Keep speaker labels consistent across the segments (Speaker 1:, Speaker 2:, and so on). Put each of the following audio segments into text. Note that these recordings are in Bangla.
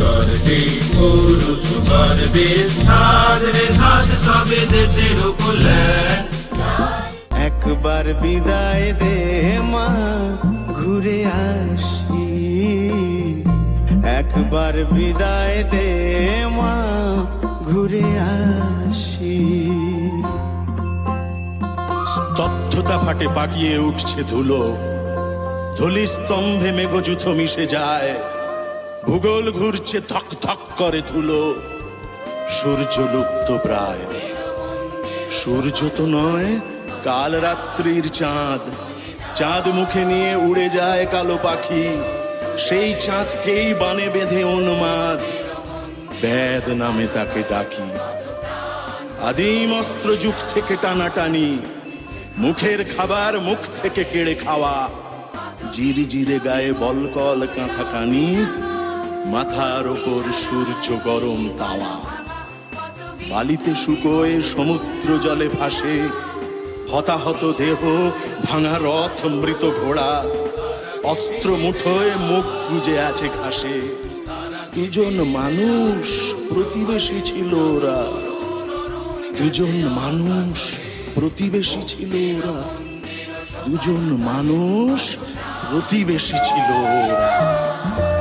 Speaker 1: গর্বে পুরুষ গর্বে সবে দেশের উপল্যান্ড
Speaker 2: একবার বিদায় দে মা, ঘুরে আসি। একবার বিদায় দে মা, ঘুরে আসি।
Speaker 3: স্তব্ধতা ফাটে পাকিয়ে উঠছে ধুলো। ধুলি স্তম্ভে মেঘযুথ মিশে যায়। ভূগোল ঘুরছে থক থক করে ধুলো। সূর্য লুপ্ত প্রায়। সূর্য তো নয়, কাল রাত্রির চাঁদ। চাঁদ মুখে নিয়ে উড়ে যায় কালো পাখি। সেই চাঁদকেই বানে বেঁধে উন্মাদ। বেদ নামে তাকে ডাকি। আদিম অস্ত্র যুগ থেকে টানাটানি। মুখের খাবার মুখ থেকে কেড়ে খাওয়া। জিরি জিরে গায়ে বলকল কাঁথা কানি মাথার ওপর সূর্য গরম তাওয়া। বালিতে শুকোয় সমুদ্র জলে ভাসে, হতাহত দেহ ভাঙা রথ মৃত ঘোড়া। অস্ত্র মুঠোয় মুখ গুজে আছে ঘাসে। দুজন মানুষ প্রতিবেশী ছিল ওরা। দুজন মানুষ প্রতিবেশী ছিল ওরা। দুজন মানুষ প্রতিবেশী ছিল ওরা।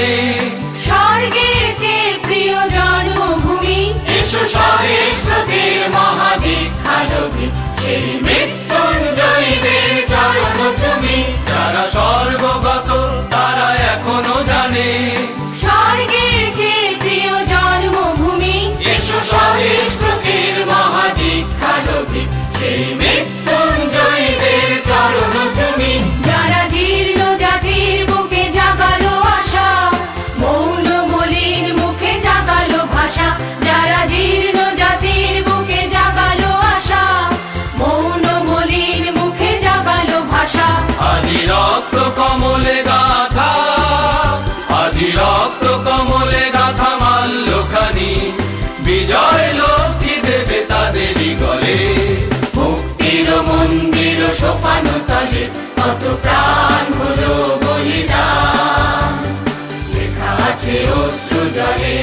Speaker 1: morning. জলে,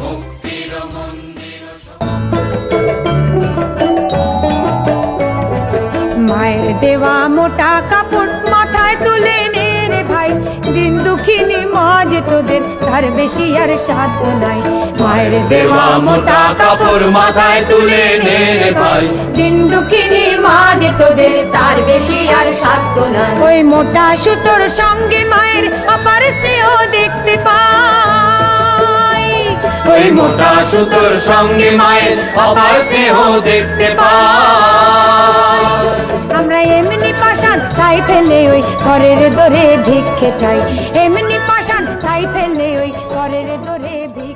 Speaker 1: মুক্তির
Speaker 4: মায়ের দেওয়া মোটা কাপড় মাথায় তুলে নে রে ভাই। দিন দুঃখিনী মজ তোদের, তার বেশি আর সাধ্য নাই। মায়ের দেওয়া মোটা কাপড়
Speaker 1: মাথায় তুলে নে রে ভাই।
Speaker 4: দিন দুঃখিনী
Speaker 5: মাঝ তোদের তার বেশি আর সাধ্য নাই।
Speaker 4: ওই মোটা সুতোর সঙ্গে মায়ের অপার স্নেহ দেখতে পাই।
Speaker 1: ওই মোটা সুতোর সঙ্গে মায়ের অপার স্নেহ দেখতে পাই।
Speaker 4: আমরা এমনি পাশান তাই ফেলে ওই ঘরের দরে ভিক্ষে চাই। এমনি পাশান তাই ফেলে ওই ঘরের দরে ভিক্ষে